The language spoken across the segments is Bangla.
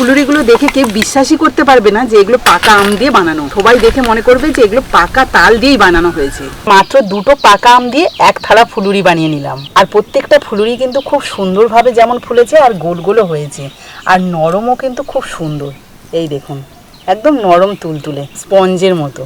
ফুলুরিগুলো দেখে কেউ বিশ্বাসই করতে পারবে না যে এগুলো পাকা আম দিয়ে বানানো। সবাই দেখে মনে করবে যে এগুলো পাকা তাল দিয়েই বানানো হয়েছে। মাত্র দুটো পাকা আম দিয়ে এক থালা ফুলুরি বানিয়ে নিলাম। আর প্রত্যেকটা ফুলুরি কিন্তু খুব সুন্দরভাবে যেমন ফুলেছে আর গোল গোলও হয়েছে। আর নরমও কিন্তু খুব সুন্দর। এই দেখুন, একদম নরম তুলতুলে, স্পঞ্জের মতো।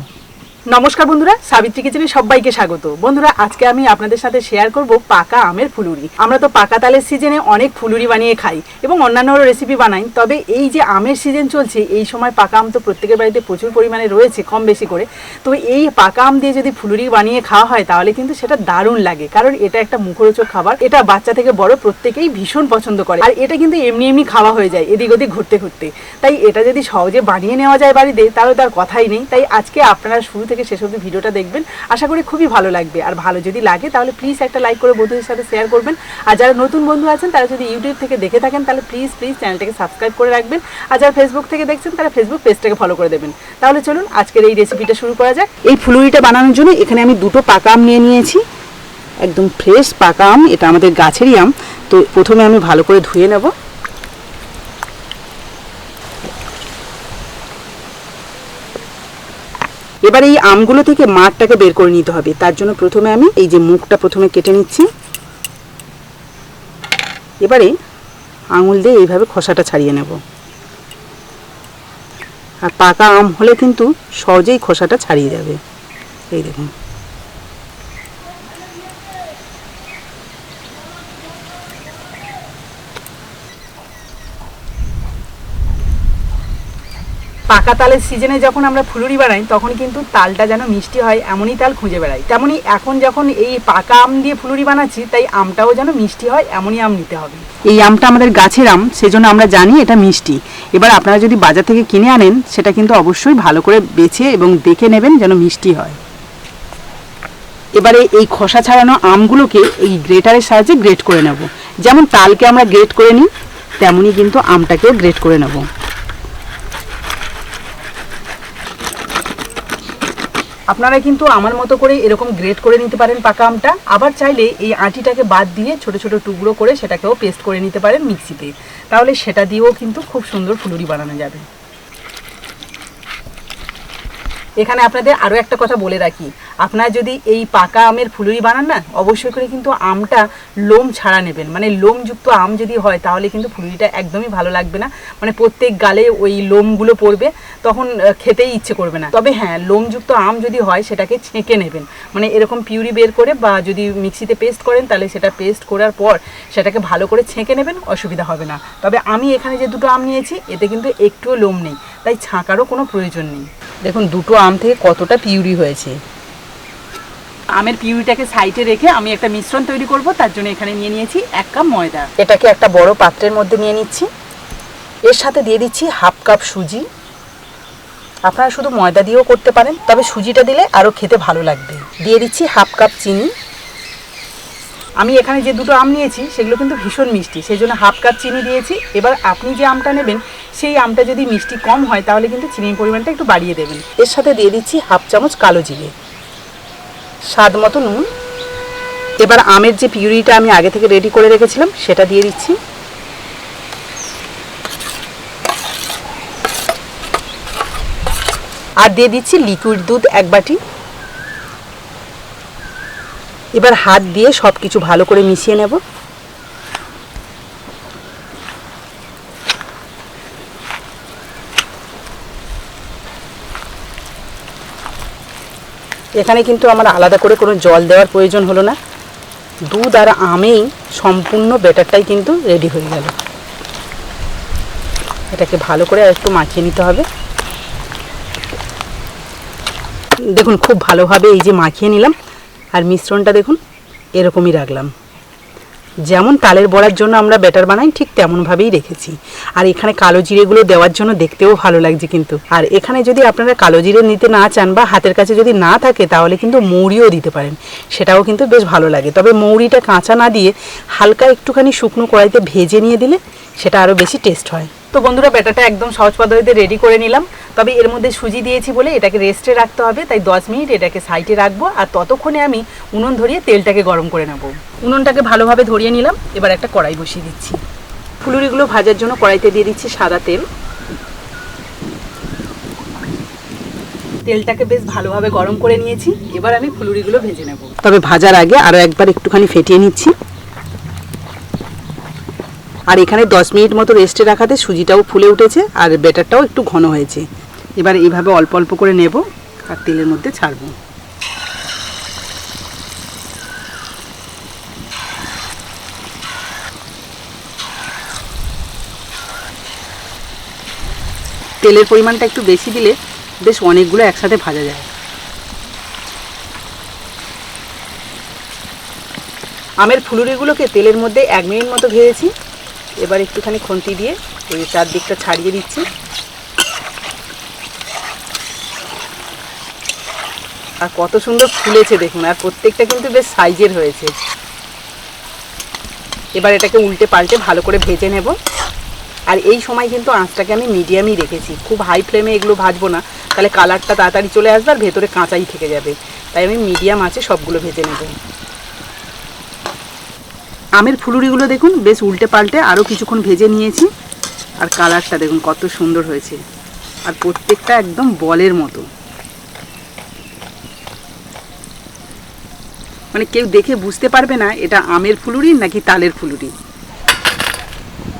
নমস্কার বন্ধুরা, সাবিত্রী কিচেনে সবাইকে স্বাগত। বন্ধুরা, আজকে আমি আপনাদের সাথে শেয়ার করব পাকা আমের ফুলুরি। আমরা তো পাকা তালের সিজনে অনেক ফুলুরি বানিয়ে খাই এবং অন্যান্য রেসিপি বানাই। তবে এই যে আমের সিজন চলছে, এই সময় পাকা আম তো প্রত্যেকের বাড়িতে প্রচুর পরিমাণে রয়েছে, কম বেশি করে। তো এই পাকা আম দিয়ে যদি ফুলুরি বানিয়ে খাওয়া হয়, তাহলে কিন্তু সেটা দারুণ লাগে। কারণ এটা একটা মুখরোচক খাবার। এটা বাচ্চা থেকে বড় প্রত্যেকেই ভীষণ পছন্দ করে। আর এটা কিন্তু এমনি এমনি খাওয়া হয়ে যায়, এদিক ওদিক ঘুরতে ঘুরতে। তাই এটা যদি সহজে বানিয়ে নেওয়া যায় বাড়িতে, তাহলে তার কথাই নেই। তাই আজকে আপনারা শুরু থেকে শেষ অবধি ভিডিওটা দেখবেন। আশা করি খুবই ভালো লাগবে। আর ভালো যদি লাগে, তাহলে প্লিজ একটা লাইক করে বন্ধুদের সাথে শেয়ার করবেন। আর যারা নতুন বন্ধু আছেন, তারা যদি ইউটিউব থেকে দেখে থাকেন, তাহলে প্লিজ প্লিজ চ্যানেলটাকে সাবস্ক্রাইব করে রাখবেন। আর যারা ফেসবুক থেকে দেখছেন, তারা ফেসবুক পেজটাকে ফলো করে দেবেন। তাহলে চলুন, আজকের এই রেসিপিটা শুরু করা যাক। এই ফুলুরিটা বানানোর জন্য এখানে আমি দুটো পাকা আম নিয়ে নিয়েছি। একদম ফ্রেশ পাকা আম, এটা আমাদের গাছেরই আম। তো প্রথমে আমি ভালো করে ধুয়ে নেব। এবার এই আমগুলো থেকে মাঠটাকে বের করে নিতে হবে। তার জন্য প্রথমে আমি এই যে মুখটা প্রথমে কেটে নিচ্ছি। এবারে আঙুল দিয়ে এইভাবে খোসাটা ছাড়িয়ে নেব। আর পাকা আম হলে কিন্তু সহজেই খোসাটা ছাড়িয়ে যাবে। এই দেখুন। পাকা তালের সিজনে যখন আমরা ফুলুরি বানাই, তখন কিন্তু তালটা যেন মিষ্টি হয়, এমনই তাল খুঁজে বেড়াই। তেমনই এখন যখন এই পাকা আম দিয়ে ফুলুরি বানাচ্ছি, তাই আমটাও যেন মিষ্টি হয়, এমনই আম নিতে হবে। এই আমটা আমাদের গাছের আম, সেজন্য আমরা জানি এটা মিষ্টি। এবার আপনারা যদি বাজার থেকে কিনে আনেন, সেটা কিন্তু অবশ্যই ভালো করে বেছে এবং দেখে নেবেন যেন মিষ্টি হয়। এবারে এই খোসা ছাড়ানো আমগুলোকে এই গ্রেটারের সাহায্যে গ্রেট করে নেব। যেমন তালকে আমরা গ্রেট করে নিই তেমনই কিন্তু আমটাকেও গ্রেট করে নেব। আপনারা কিন্তু আমার মতো করে এরকম গ্রেট করে নিতে পারেন পাকা আমটা। আবার চাইলে এই আটিটাকে বাদ দিয়ে ছোট ছোট টুকরো করে সেটাকেও পেস্ট করে নিতে পারেন মিক্সিতে তাহলে সেটা দিয়েও কিন্তু খুব সুন্দর ফুলুরি বানানো যাবে। এখানে আপনাদের আরও একটা কথা বলে রাখি। আপনারা যদি এই পাকা আমের ফুলুরি বানান না, অবশ্যই করে কিন্তু আমটা লোম ছাড়া নেবেন। মানে লোমযুক্ত আম যদি হয়, তাহলে কিন্তু ফুলুরিটা একদমই ভালো লাগবে না। মানে প্রত্যেক গালে ওই লোমগুলো পড়বে, তখন খেতেই ইচ্ছে করবে না। তবে হ্যাঁ লোমযুক্ত আম যদি হয়, সেটাকে ছেঁকে নেবেন। মানে এরকম পিউরি বের করে বা যদি মিক্সিতে পেস্ট করেন, তাহলে সেটা পেস্ট করার পর সেটাকে ভালো করে ছেঁকে নেবেন, অসুবিধা হবে না। তবে আমি এখানে যে দুটো আম নিয়েছি, এতে কিন্তু একটুও লোম নেই। তাই ছাঁকারও কোনো প্রয়োজন নেই। দেখুন দুটো আম থেকে কতটা পিউরি হয়েছে। আমের পিউরিটাকে সাইডে রেখে আমি একটা মিশ্রণ তৈরি করব তার জন্য এখানে নিয়ে নিয়েছি এক কাপ ময়দা। এটাকে একটা বড় পাত্রের মধ্যে নিয়ে নিচ্ছি। এর সাথে দিয়ে দিচ্ছি হাফ কাপ সুজি। আপনারা শুধু ময়দা দিয়েও করতে পারেন তবে সুজিটা দিলে আরও খেতে ভালো লাগবে। দিয়ে দিচ্ছি হাফ কাপ চিনি। আমি এখানে যে দুটো আম নিয়েছি সেগুলো কিন্তু ভীষণ মিষ্টি সেই জন্য হাফ কাপ চিনি দিয়েছি। এবার আপনি যে আমটা নেবেন সেই আমটা যদি মিষ্টি কম হয়, তাহলে কিন্তু চিনির পরিমাণটা একটু বাড়িয়ে দেবেন। এর সাথে দিয়ে দিচ্ছি হাফ চামচ কালো জিরে। স্বাদ মতো নুন। এবার আমের যে পিউরিটা আমি আগে থেকে রেডি করে রেখেছিলাম, সেটা দিয়ে দিচ্ছি। আর দিয়ে দিচ্ছি লিকুইড দুধ এক বাটি। এবার হাত দিয়ে সব কিছু ভালো করে মিশিয়ে নেব। এখানে কিন্তু আমার আলাদা করে কোনো জল দেওয়ার প্রয়োজন হলো না। দুধ আর আমেই সম্পূর্ণ ব্যাটারটাই কিন্তু রেডি হয়ে গেল। এটাকে ভালো করে একটু মাখিয়ে নিতে হবে। দেখুন, খুব ভালোভাবে এই যে মাখিয়ে নিলাম, আর মিশ্রণটা দেখুন, এরকমই রাখলাম। যেমন তালের বড়ার জন্য আমরা ব্যাটার বানাই, ঠিক তেমনভাবেই রেখেছি। আর এখানে কালো জিরেগুলো দেওয়ার জন্য দেখতেও ভালো লাগছে কিন্তু। আর এখানে যদি আপনারা কালো জিরে নিতে না চান বা হাতের কাছে যদি না থাকে, তাহলে কিন্তু মৌরিও দিতে পারেন। সেটাও কিন্তু বেশ ভালো লাগে। তবে মৌরিটা কাঁচা না দিয়ে হালকা একটুখানি শুকনো কড়াইতে ভেজে নিয়ে দিলে সেটা আরও বেশি টেস্ট হয়। তো বন্ধুরা ব্যাটারটা একদম সহজ পদ্ধতিতে রেডি করে নিলাম। তবে এর মধ্যে সুজি দিয়েছি বলে এটাকে রেস্টে রাখতে হবে, তাই দশ মিনিট এটাকে সাইডে রাখব আর ততক্ষণে আমি উনুন ধরিয়ে তেলটাকে গরম করে নেব। উনুনটাকে ভালোভাবে ধরিয়ে নিলাম, এবার একটা কড়াই বসিয়ে দিচ্ছি। ফুলুরিগুলো ভাজার জন্য কড়াইতে দিয়ে দিচ্ছি সাদা তেল। তেলটাকে বেশ ভালোভাবে গরম করে নিয়েছি, এবার আমি ফুলুরিগুলো ভেজে নেব। তবে ভাজার আগে আরও একবার একটুখানি ফেটিয়ে নিচ্ছি। আর এখানে দশ মিনিট মতো রেস্টে রাখাতে সুজিটাও ফুলে উঠেছে আর ব্যাটারটাও একটু ঘন হয়েছে। এবার এইভাবে অল্প অল্প করে নেব আর তেলের মধ্যে ছাড়বো। তেলের পরিমাণটা একটু বেশি দিলে বেশ অনেকগুলো একসাথে ভাজা যায়। আমের ফুলুরিগুলোকে তেলের মধ্যে এক মিনিট মতো ভেজেছি। এবার একটুখানি খুন্তি দিয়ে এই চারদিকটা ছাড়িয়ে দিচ্ছি। আর কত সুন্দর ফুলেছে দেখুন, আর প্রত্যেকটা কিন্তু বেশ সাইজের হয়েছে। এবার এটাকে উল্টে পাল্টে ভালো করে ভেজে নেব। আর এই সময় কিন্তু আঁচটাকে আমি মিডিয়ামই রেখেছি। খুব হাই ফ্লেমে এগুলো ভাজবো না, তাহলে কালারটা তাড়াতাড়ি চলে আসবে আর ভেতরে কাঁচাই থেকে যাবে। তাই আমি মিডিয়াম আছে সবগুলো ভেজে নেব। আমের ফুলুরিগুলো দেখুন, বেশ উল্টে পাল্টে আরও কিছুক্ষণ ভেজে নিয়েছি। আর কালারটা দেখুন, কত সুন্দর হয়েছে। আর প্রত্যেকটা একদম বলের মতো। মানে কেউ দেখে বুঝতে পারবে না, এটা আমের ফুলুরি নাকি তালের ফুলুরি।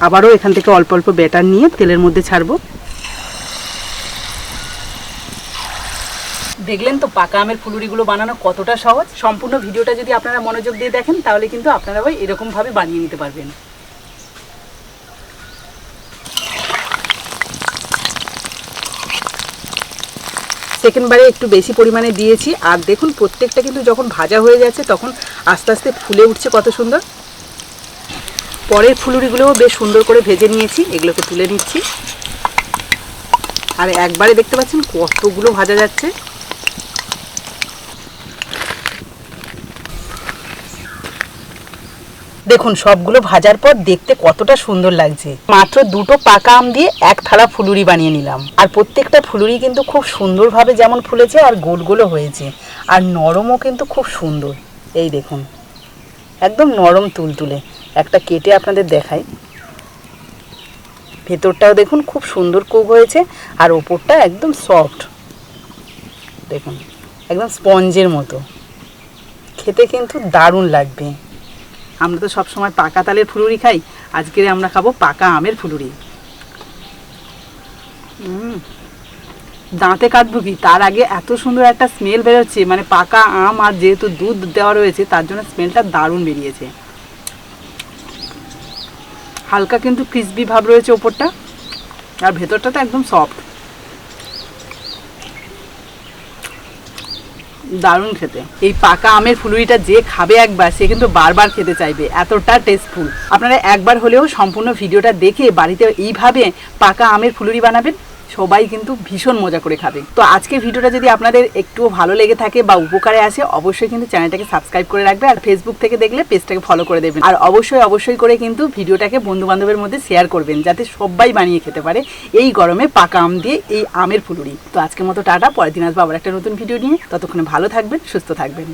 আবারও এখান থেকে অল্প অল্প ব্যাটার নিয়ে তেলের মধ্যে ছাড়বো। দেখলেন তো পাকা আমের ফুলুরিগুলো বানানো কতটা সহজ? সম্পূর্ণ ভিডিওটা যদি আপনারা মনোযোগ দিয়ে দেখেন, তাহলে কিন্তু আপনারাও এরকমভাবে বানিয়ে নিতে পারবেন। সেকেন্ডবারে একটু বেশি পরিমাণে দিয়েছি। আর দেখুন, প্রত্যেকটা কিন্তু যখন ভাজা হয়ে যাচ্ছে, তখন আস্তে আস্তে ফুলে উঠছে কত সুন্দর। পরের ফুলুরিগুলোও বেশ সুন্দর করে ভেজে নিয়েছি, এগুলোকে তুলে নিচ্ছি। আর একবারে দেখতে পাচ্ছেন কতগুলো ভাজা যাচ্ছে। দেখুন, সবগুলো ভাজার পর দেখতে কতটা সুন্দর লাগছে। মাত্র দুটো পাকা আম দিয়ে এক থালা ফুলুরি বানিয়ে নিলাম। আর প্রত্যেকটা ফুলুরি কিন্তু খুব সুন্দরভাবে যেমন ফুলেছে আর গোল গোলও হয়েছে। আর নরমও কিন্তু খুব সুন্দর। এই দেখুন, একদম নরম তুলতুলে। একটা কেটে আপনাদের দেখাই। ভেতরটাও দেখুন, খুব সুন্দর কুক হয়েছে। আর ওপরটা একদম সফট। দেখুন, একদম স্পঞ্জের মতো। খেতে কিন্তু দারুণ লাগবে। আমরা তো সবসময় পাকা তালের ফুলুরি খাই। আজকে আমরা খাব পাকা আমের ফুলুরি। দাঁতে কাটবো কি? তার আগে এত সুন্দর একটা স্মেল বেরোচ্ছে। মানে পাকা আম আর যেহেতু দুধ দেওয়া রয়েছে, তার জন্য স্মেলটা দারুণ বেরিয়েছে। হালকা কিন্তু ক্রিসপি ভাব রয়েছে ওপরটা। আর ভেতরটা তো একদম সফট দারুণ খেতে। এই পাকা আমের ফুলুরিটা যে খাবে একবার, সে কিন্তু বারবার খেতে চাইবে। এতটা টেস্টফুল আপনারা একবার হলেও সম্পূর্ণ ভিডিওটা দেখে বাড়িতে এইভাবে পাকা আমের ফুলুরি বানাবেন? সবাই কিন্তু ভীষণ মজা করে খাবে। তো আজকে ভিডিওটা যদি আপনাদের একটুও ভালো লেগে থাকে বা উপকারে আসে, অবশ্যই কিন্তু চ্যানেলটাকে সাবস্ক্রাইব করে রাখবে আর ফেসবুক থেকে দেখলে পেজটাকে ফলো করে দেবেন। আর অবশ্যই অবশ্যই করে কিন্তু ভিডিওটাকে বন্ধু বান্ধবের মধ্যে শেয়ার করবেন, যাতে সবাই বানিয়ে খেতে পারে এই গরমে পাকা আম দিয়ে এই আমের ফুলুরি। তো আজকের মতো টাটা, পরের দিন আসব আবার একটা নতুন ভিডিও নিয়ে। ততক্ষণে ভালো থাকবেন, সুস্থ থাকবেন।